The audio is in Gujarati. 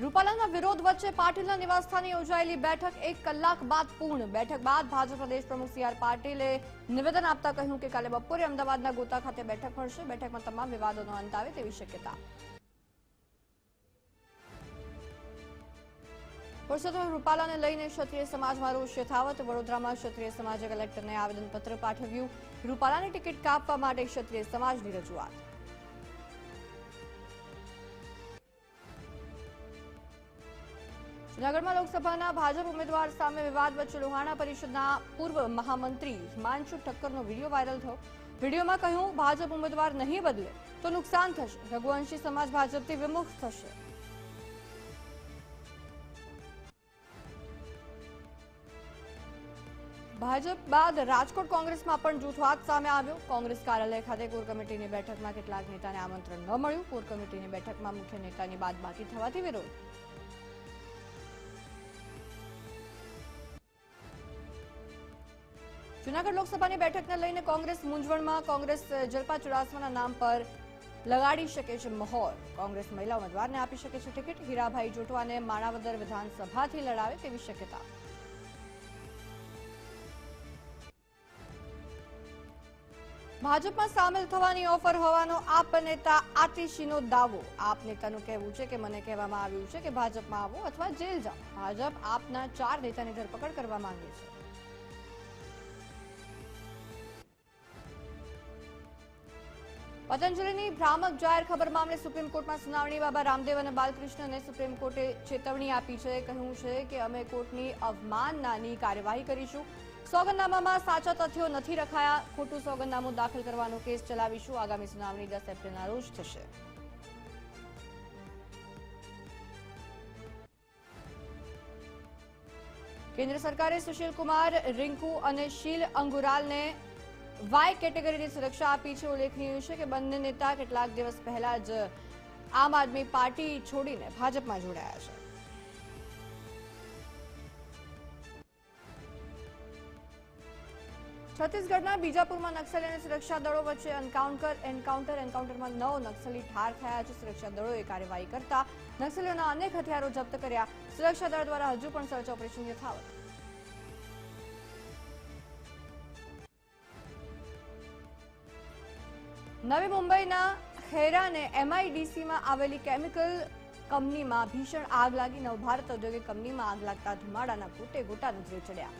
રૂપાલાના વિરોધ વચ્ચે પાટીલના નિવાસસ્થાને યોજાયેલી બેઠક એક કલાક બાદ પૂર્ણ. બેઠક બાદ ભાજપ પ્રદેશ પ્રમુખ સી આર પાટીલે નિવેદન આપતા કહ્યું કે કાલે બપોરે અમદાવાદના ગોતા ખાતે બેઠક મળશે બેઠકમાં તમામ વિવાદોનો અંત આવે તેવી શક્યતા. પુરુષોત્તમ રૂપાલાને લઈને ક્ષત્રિય સમાજમાં રોષ યથાવત. વડોદરામાં ક્ષત્રિય સમાજે કલેક્ટરને આવેદનપત્ર પાઠવ્યું. રૂપાલાની ટિકિટ કાપવા માટે ક્ષત્રિય સમાજની રજૂઆત. જૂનાગઢમાં લોકસભાના ભાજપ ઉમેદવાર સામે વિવાદ વચ્ચે લોહાણા પરિષદના પૂર્વ મહામંત્રી હિમાંશુ ઠક્કરનો વીડિયો વાયરલ થયો. વિડીયોમાં કહ્યું, ભાજપ ઉમેદવાર નહીં બદલે તો નુકસાન થશે. રઘુવંશી સમાજ ભાજપથી વિમુખ થશે. ભાજપ બાદ રાજકોટ કોંગ્રેસમાં પણ જૂથવાદ સામે આવ્યો. કોંગ્રેસ કાર્યાલય ખાતે કોર કમિટીની બેઠકમાં કેટલાક નેતાને આમંત્રણ ન મળ્યું. કોર કમિટીની બેઠકમાં મુખ્ય નેતાની બાદબાકી થવાથી વિરોધ. જૂનાગઢ લોકસભાની બેઠકને લઈને કોંગ્રેસ મૂંઝવણમાં, કોંગ્રેસ જલપા ચુડાસમાના નામ પર લગાડી શકે છે મહોર. કોંગ્રેસ મહિલા ઉમેદવારને આપી શકે છે ટિકિટ. હીરાભાઈ જોટવાને માણાવદર વિધાનસભાથી લડાવે તેવી શક્યતા. ભાજપમાં સામેલ થવાની ઓફર હોવાનો આપ નેતા આતિશીનો દાવો. આપ નેતાનું કહેવું છે કે મને કહેવામાં આવ્યું છે કે ભાજપમાં આવો અથવા જેલ જાઓ. ભાજપ આપના ચાર નેતાની ધરપકડ કરવા માંગે છે. પતંજલિની ભ્રામક જાહેર ખબર મામલે સુપ્રીમ કોર્ટમાં સુનાવણી બાબા રામદેવ અને બાલકૃષ્ણને સુપ્રીમ કોર્ટે ચેતવણી આપી છે. કહ્યું છે કે અમે કોર્ટની અવમાનનાની કાર્યવાહી કરીશું. સોગંદનામામાં સાચા તથ્યો નથી રખાયા. ખોટું સોગંદનામું દાખલ કરવાનો કેસ ચલાવીશું. આગામી સુનાવણી દસ એપ્રિલના રોજ થશે. કેન્દ્ર સરકારે સુશીલ કુમાર, રિંકુ અને શીલ અંગુરાલને વાય કેટેગરીની સુરક્ષા આપી છે. ઉલ્લેખનીય છે કે બંને નેતા કેટલાક દિવસ પહેલા જ આમ આદમી પાર્ટી છોડીને ભાજપમાં જોડાયા છે. છત્તીસગઢના બીજાપુરમાં નક્સલી અને સુરક્ષા દળો વચ્ચે એન્કાઉન્ટર એન્કાઉન્ટર એન્કાઉન્ટરમાં નવ નક્સલી ઠાર થયા છે. સુરક્ષા દળોએ કાર્યવાહી કરતા નક્સલીઓના અનેક હથિયારો જપ્ત કર્યા. સુરક્ષા દળ દ્વારા હજુ પણ સર્ચ ઓપરેશન યથાવત. નવી મુંબઈના ખેરાને એમઆઈડીસીમાં આવેલી કેમિકલ કંપનીમાં ભીષણ આગ લાગી નવભારત ઔદ્યોગિક કંપનીમાં આગ લાગતા ધુમાડાના ગોટે ગોટા નજરે ચડ્યા.